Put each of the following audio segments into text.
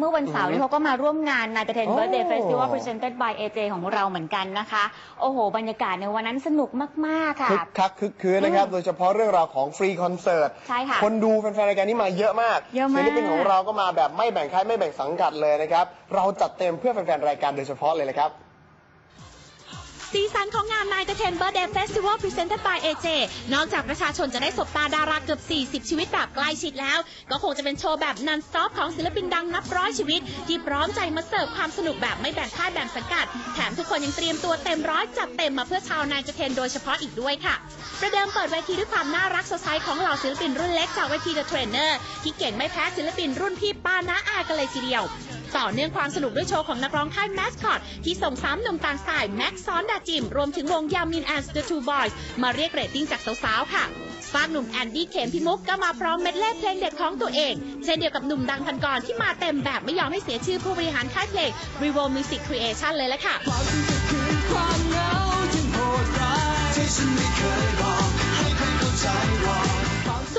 เมื่อวันเสาร์อือฮึนี้เขาก็มาร่วมงานนาตเทนโอ้ เบิร์ดเดย์เฟสติวัล presented by AJ ของเราเหมือนกันนะคะ โอ้โห บรรยากาศในวันนั้นสนุกมาก ๆ ค่ะ คึกคักคึกคืนนะครับ อืม โดยเฉพาะเรื่องราวของฟรีคอนเสิร์ต ใช่ค่ะ คนดูแฟนๆรายการนี้มาเยอะมากเยอะมาก ศิลปินของเราก็มาแบบไม่แบ่งค่ายไม่แบ่งสังกัดเลยนะครับ เราจัดเต็มเพื่อแฟนๆรายการโดยเฉพาะเลยนะครับ สีสันของงานนายเทนเบอร์เดย์เฟสติวัลพรีเซนต์ by AJ นอกจากประชาชนจะได้สบตาดาราเกือบ 40 ชีวิตแบบใกล้ชิดแล้ว ก็คงจะเป็นโชว์แบบนันสต็อปของศิลปินดังนับร้อยชีวิต ที่พร้อมใจมาเสิร์ฟความสนุกแบบไม่แบ่งค่ายแบ่งสังกัด แถมทุกคนยังเตรียมตัวเต็มร้อยจัดเต็มมาเพื่อชาวนายเทนโดยเฉพาะอีกด้วยค่ะ ประเดิมเปิดเวทีด้วยความน่ารักสดใสของเหล่าศิลปินรุ่นเล็กจากเวที The Trainer ที่เก่งไม่แพ้ศิลปินรุ่นพี่ป้าน้าอากันเลยทีเดียว ต่อเนื่องความสนุกด้วยโชว์ของนักร้องค่ายแมสคอตที่ส่งสามหนุ่มต่างสายแม็กซ้อนดาจิม รวมถึงวงยามินแอนด์ The Two Boys มาเรียกเรตติ้งจากสาวๆค่ะฝากหนุ่มแอนดี้เขมพิมุกก็มาพร้อมเม็ดเล่เพลงเด็ดของตัวเอง เช่นเดียวกับหนุ่มดังพันกรที่มาเต็มแบบไม่ยอมให้เสียชื่อผู้บริหารค่ายเพลง Revo Music Creation เลยละค่ะ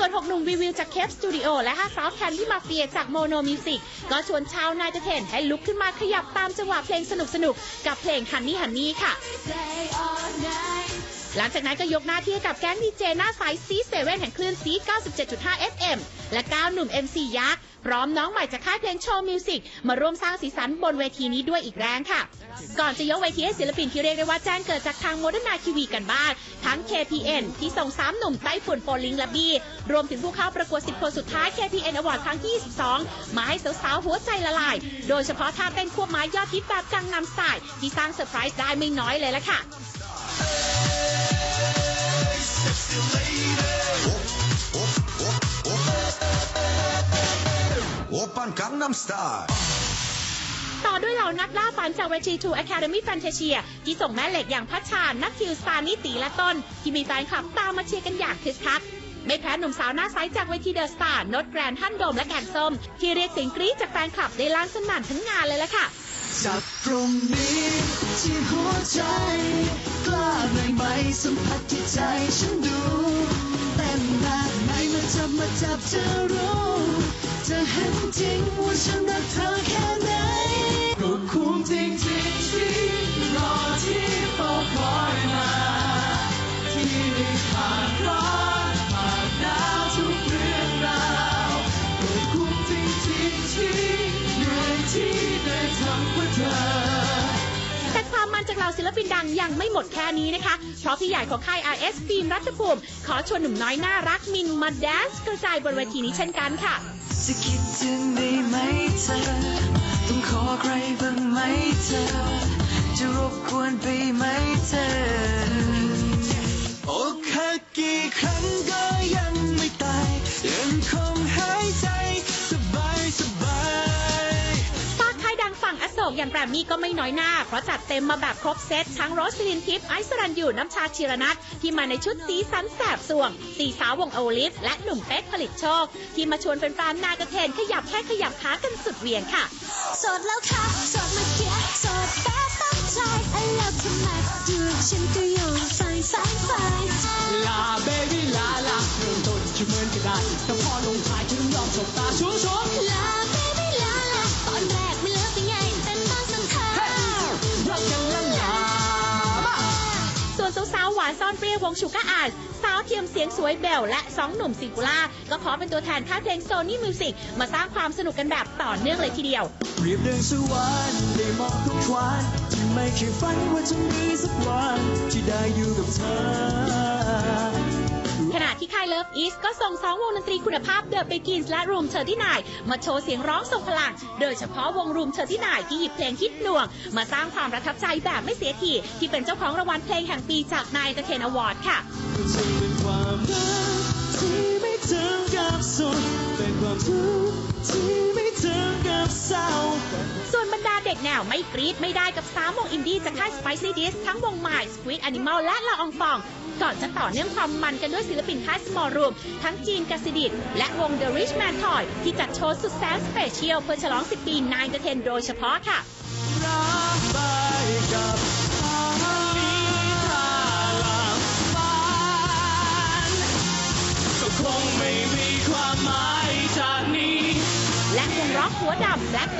ส่วน 6 หนุ่มวีวิวจากเคปสตูดิโอและ5สาวแคนที่มาเฟียจากโมโนมิวสิกก็ชวนชาวนายเทนให้ลุกขึ้นมาขยับตามจังหวะเพลงสนุกๆ กับเพลงฮันนี่ฮันนี่ค่ะ หลังจากนั้นก็ยกหน้าที่ให้กับแก๊งดีเจหน้าใสซีเซเว่นแห่งคลื่นซี 97.5 FM และ9หนุ่ม MC ยักษ์พร้อมน้องใหม่จากค่ายเพลงโชว์มิวสิกมาร่วมสร้างสีสันบนเวทีนี้ด้วยอีกแรงค่ะ ก่อนจะยกเวทีให้ศิลปินที่เรียกได้ว่าแจ้งเกิดจากทางโมเดิร์นนาทีวีกันบ้างทั้ง KPN ที่ส่ง3หนุ่มไต้ฝุ่นโปลิงและบี้รวมถึงผู้เข้าประกวด 10 คนสุดท้าย KPN Award ครั้งที่22 มาให้สาวๆ หัวใจละลาย โดยเฉพาะท่าเต้นควบไม้ยอดฮิตแบบกังนำสไตล์ที่สร้างเซอร์ไพรส์ได้ไม่น้อยเลยละค่ะ ปันกังนัมสไตล์ต่อด้วยเหล่านักล่าฝันจากเวที To Academy Fantasia ที่ส่งแม่เหล็กอย่างพัชชา นักคิวสตานิตีและต้น ที่มีแฟนคลับตามมาเชียร์กันอย่างคึกคัก ไม่แพ้หนุ่มสาวหน้าใสจากเวทีเดอะสตาร์นดแกรนท่านโดมและแกนส้ม ที่เรียกเสียงกรี๊ดจากแฟนคลับได้ล้านสนั่นทั้งงานเลยล่ะค่ะจับตรงนี้ที่หัวใจ กล้าหน่ยไหมสัมผัสที่ใจฉันดูเต้นแบบไหนมาจับมาจับเธรู้ จะเห็นจริงว่าฉันรักเธอแค่ไหนก็คุ้มจริงจริงที่รอที่เฝ้าคอยมาที่ไม่ผ่านร้อนผ่านหนาวทุกเรื่องราวก็คุ้มจริงจริงที่เหนื่อยที่ได้ทำเพื่อเธอ ความมันจากเหล่าศิลปินดังยังไม่หมดแค่นี้นะคะ เพราะพี่ใหญ่ของค่าย RS ฟิล์มรัฐภูมิ ขอชวนหนุ่มน้อยน่ารักมินมาแดนซ์กระจายบนเวทีนี้เช่นกันค่ะจะคิดถึงได้ไหมเธอต้องขอใครบ้างไหมเธอ จะรบกวนไปไหมเธอ โอกหักกี่ครั้งก็ยังไม่ตายยังคงหา อโศกอย่างแกรมมี่ก็ไม่น้อยหน้า เพราะจัดเต็มมาแบบครบเซตทั้งโรสลินทิพย์ไอซ์สรันยูน้ำชาชีรนัทที่มาในชุดสีสันแสบสวง สีสาววงโอลิฟ และหนุ่มเป๊กผลิตโชค ที่มาชวนแฟนๆนากระเทนขยับแค่ขยับขากันสุดเหวียงค่ะโสดแล้วค่ะโสดเมื่อกี้โสดแป๊บตั้งใจไอ้แล้วทำไมอยู่ฉันก็อยู่สายสายไฟลาเบบี้ลาลาเริ่มต้นจะเหมือนกันได้แต่พอลงท้ายถึงยอมสบตาชูชกลาเบบี้ลา ซ่อนเปรี้ยววงชูก้าอายสาวเทียมเสียงสวยเบลและสองหนุ่มซิงคูล่าก็ขอเป็นตัวแทนค่ายเพลงโซนี่มิวสิกมาสร้างความสนุกกันแบบต่อเนื่องเลยทีเดียวเรียบดังสวรรค์ได้มองทุกวันที่ไม่เคยฝันว่าจะมีสักวันที่ได้อยู่กับเธอ Love Is ก็ส่งสองวงดนตรีคุณภาพ The Begins และรูมเชอร์ที่นายมาโชว์เสียงร้องทรงพลัง โดยเฉพาะวงรูมเชอร์ที่นายที่หยิบเพลงฮิตหน่วง มาสร้างความประทับใจแบบไม่เสียทีที่เป็นเจ้าของรางวัลเพลงแห่งปีจากนายตะเคนอวอร์ดค่ะ ดาเด็กแนวไม่กรี๊ดไม่ได้กับสามวงอินดี้จากค่าย Spicy Dish ทั้งวง My Squid Animal และละอองฟอง ก่อนจะต่อเนื่องความมันกันด้วยศิลปินค่าย Small Room ทั้งจีนกสิดิตและวง The Rich Man Toy ที่จัดโชว์สุดแสนสเปเชียลเพื่อฉลอง 10 ปีนายเทนโดยเฉพาะค่ะ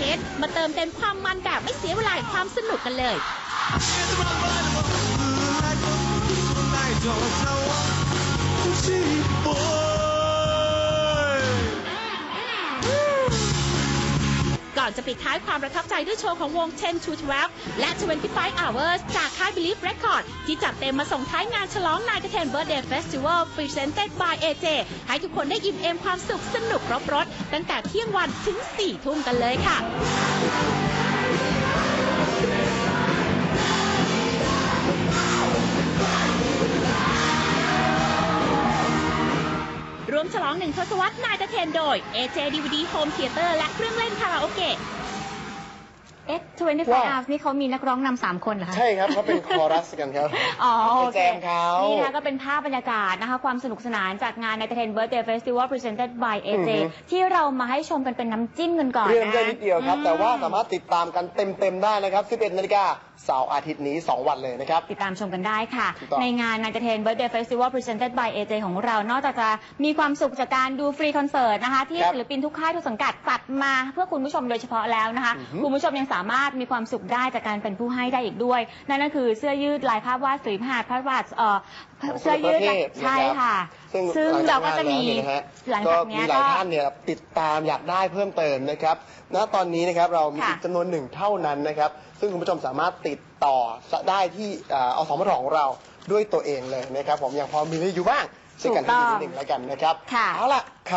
ำ Black h e a d มาเติมเต็มความมันแบบไม่เสียเวลาความสนุกกันเลยก่ อนจะปิดท้ายความประทับใจด้วยโชว์ของวง10 to 12และ 25 hours จากค่าย Believe Record ที่จัดเต็มมาส่งท้ายงานฉลองนายกเทน Birthday Festival Presented by AJ ให้ทุกคนได้อิ่มเอมความสุขสนุกครบรถ ตั้งแต่เที่ยงวันถึง 4 ทุ่มกันเลยค่ะ ฉลองหนึ่งทศวรรษนายตะเทนโดย AJ DVD Home Theater และเครื่องเล่นคาราโอเกะ เอ๊ะ25ว่า hours นี่เขามีนักร้องนำสามคนเหรอคะ ใช่ครับเขาเป็นคอรัสกันครับ อ๋อโอไปเคแจมเขานี่นี่นะคะก็เป็นภาพบรรยากาศนะคะ ความสนุกสนานจากงานใน Ten Birthday Festival Presented by AJ อือฮึ ที่เรามาให้ชมกันเป็นน้ำจิ้มกันก่อนเรื่องนะได้นิดเดียวครับอืแต่ว่าสามารถติดตามกันเต็ม ๆ ได้นะครับ 11นาฬิกาเสาร์อาทิตย์นี้ 2 วันเลยนะครับ ติดตามชมกันได้ค่ะ ถูกต้องในงาน n i g h t e n Birthday Festival Presented by AJ ของเรา นอกจากจะมีความสุขจากการดูฟรีคอนเสิร์ตนะคะ ที่ครับศิลปินทุกค่ายทุกสังกัดจัดมาเพื่อคุณผู้ชมโดยเฉพาะแล้วนะคะ อือฮึ คุณผู้ชมยังสามารถมีความสุขได้จากการเป็นผู้ให้ได้อีกด้วย นั่นก็คือเสื้อยืดลายภาพวาดฝีพาดภาพวาดเอ่อเสื้อยืดประเภทใช่ค่ะ ซึ่งซึ่งหลัเรางก็จากจะมีงานแล้วเนี่ยนะฮะหลังก็จากเนี้มียหลายก็ ท่านเนี่ยติดตามอยากได้เพิ่มเติมนะครับ ณ ตอนนี้นะครับเรามีค่ะอีกจำนวนหนึ่งเท่านั้นนะครับ ซึ่งคุณผู้ชมสามารถติดต่อได้ที่เอ่ออสมทของเราด้วยตัวเองเลยนะครับ ผมยังพอมีเหลืออยู่บ้างช่วยกันให้ดูนิดหนึ่งแล้วกันนะครับ ค่ะ เอาล่ะข่าว